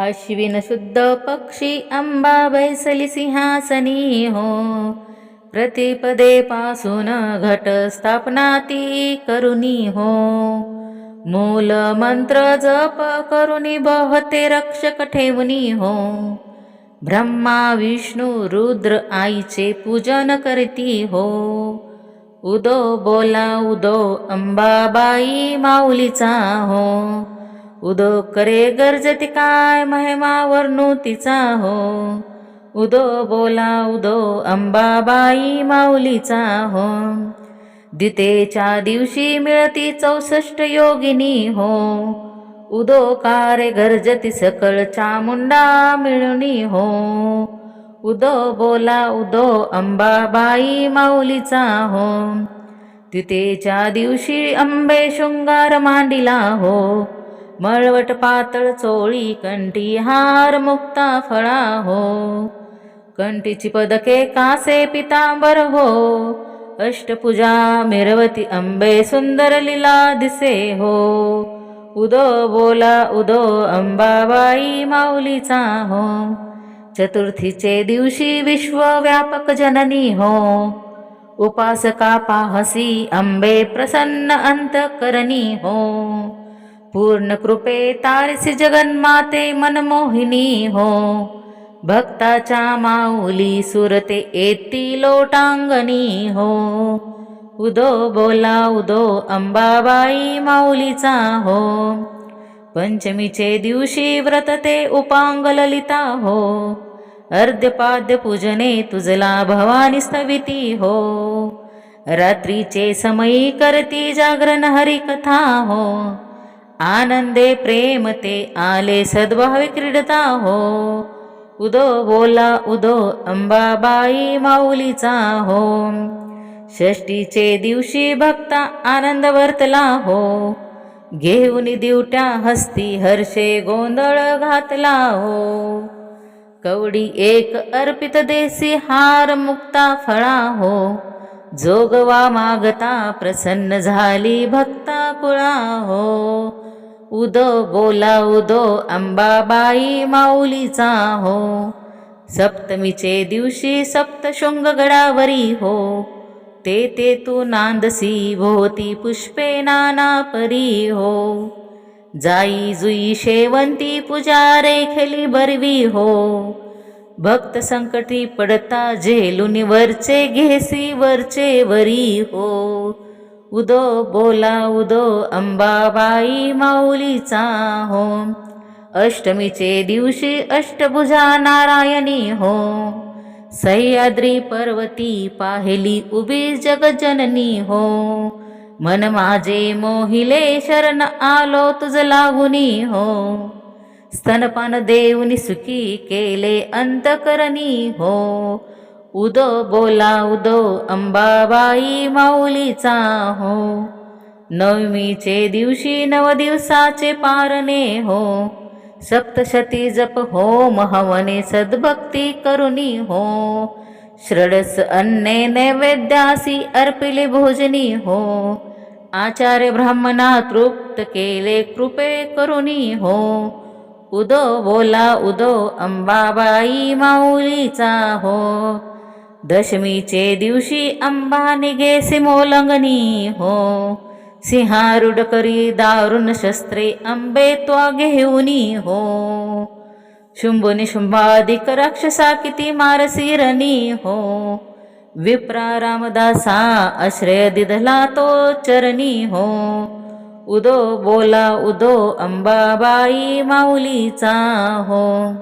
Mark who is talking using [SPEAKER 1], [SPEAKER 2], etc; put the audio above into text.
[SPEAKER 1] अश्विन शुद्ध पक्षी अंबा बैसली सिंहासनी हो प्रतिपदे पासून घट स्थापना ती करुणी हो मूल मंत्र जप करुणी बहते रक्षक ठेवणी हो ब्रह्मा विष्णू रुद्र आईचे पूजन करती हो उदो बोला उदो अंबाबाई माऊलीचा हो उदो करे गरजती काय महिमा वर्णू तिचा हो. उदो बोला उदो अंबाबाई माऊलीचा हो. दितेच्या दिवशी मिळती चौसष्ट योगिनी हो. उदो कारे गरजती सकळ चामुंडा मिळुनी हो. उदो बोला उदो अंबाबाई माऊलीचा हो. तितेच्या दिवशी अंबे शृंगार मांडिला हो. मळवट पातळ चोळी कंठी हार मुक्ता फळा हो. कंठीची पदके कासे पितांबर हो. अष्टपूजा मिरवती अंबे सुंदर लीला दिसे हो. उदो बोला उदो अंबाबाई माऊलीचा हो. चतुर्थीचे दिवशी विश्वव्यापक जननी हो. उपासका पाहसी अंबे प्रसन्न अंतकरणी हो. पूर्ण कृपे तारसी जगन्माते मनमोहिनी हो। भक्ताच्या माऊली सुरते येती लोटांगणी हो। उदो बोला उदो अंबाबाई माऊलीचा हो। पंचमीचे दिवशी व्रत ते उपांग ललिता हो। अर्ध्यपाद्य पूजने तुझला भवानी स्थविती हो। रात्रीचे समयी करती जागरण हरिकथा हो। आनंदे प्रेम ते आले सद्भावे क्रीडता हो उदो बोला उदो अंबाबाई माऊलीचा हो षष्टीचे दिवशी भक्ता आनंद वर्तला हो घेऊन दिवट्या हस्ती हर्षे गोंधळ घातला हो कवडी एक अर्पित देसी हार मुक्ता फळा हो जोगवा मागता प्रसन्न झाली भक्ता कुळा हो उदो बोला उदो अंबाबाई माऊलीचा हो. सप्तमीचे दिवशी सप्तशृंग गडावरी हो. ते ते तू नांदसी भोवती पुष्पे नाना परी हो. जाई जुई शेवंती पूजा रेखली बरवी हो. भक्त संकटी पडता झेलुनी वरचे घेसी वरचे वरी हो. उदो बोला उदो अंबाबाई माऊलीचा हो अष्टमीचे दिवशी अष्टभुजा नारायणी हो सह्याद्री पर्वती पाहिली उभी जगजननी हो मन माझे मोहिले शरण आलो तुझ लागुनी हो स्तनपान देऊनी सुखी केले अंतकरणी हो उदो बोला उदो अंबाबाई माऊलीचा हो. नवमीचे दिवशी नव दिवसाचे पारणे हो. सप्तशती जप होम हवने सद्भक्ती करुणी हो. श्रडस अन्ने नैवेद्यासी अर्पिले भोजनी हो. आचार्य ब्राह्मणा तृप्त केले कृपे करुणी हो. उदो बोला उदो अंबाबाई माऊलीचा हो. दशमीचे दिवशी अंबा निघेसे मोलंगनी हो. सिंहारुड करी दारुण शस्त्रे अंबे त्वा घेऊनी हो. शुंभुनी शुंभाधिक राक्षसा किती मारसिरणी हो. विप्रा रामदासा आश्रय दिधला तो चरणी हो. उदो बोला उदो अंबाबाई माऊलीचा हो.